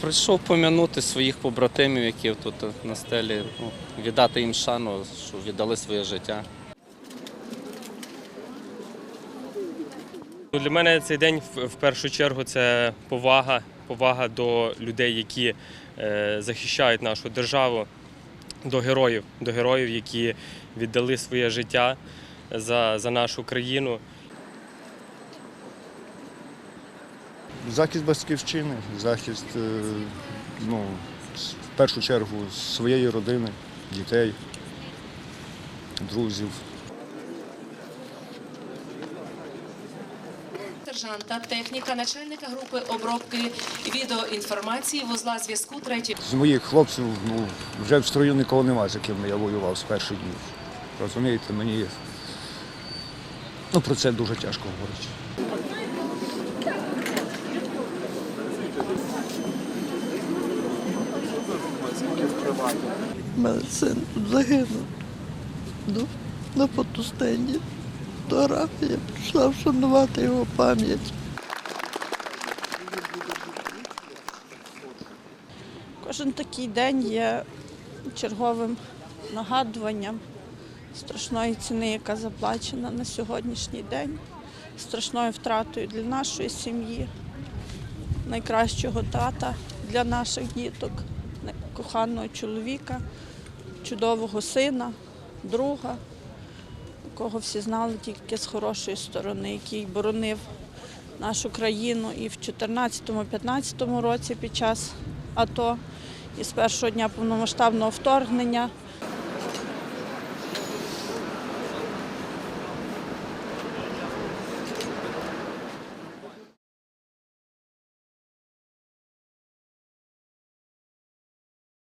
Прийшов пом'янути своїх побратимів, які тут на стелі, ну, віддати їм шану, що віддали своє життя. Для мене цей день в першу чергу це повага, повага до людей, які е, захищають нашу державу, до героїв, до героїв, які віддали своє життя за, за нашу країну. Захист батьківщини, захист, е, ну, в першу чергу своєї родини, дітей, друзів. Сержанта, техніка, начальника групи обробки відеоінформації, вузла зв'язку третьої. З моїх хлопців ну, вже в строю нікого немає, з яким я воював з перших днів. Розумієте, мені ну, про це дуже тяжко говорити. У мене син тут загинув. Ну, на фотостенді. Фотографія прийшла вшанувати його пам'ять. Кожен такий день є черговим нагадуванням страшної ціни, яка заплачена на сьогоднішній день, страшною втратою для нашої сім'ї, найкращого тата для наших діток, коханого чоловіка, чудового сина, друга, якого всі знали тільки з хорошої сторони, який боронив нашу країну і в 2014-2015 році під час АТО. І з першого дня повномасштабного вторгнення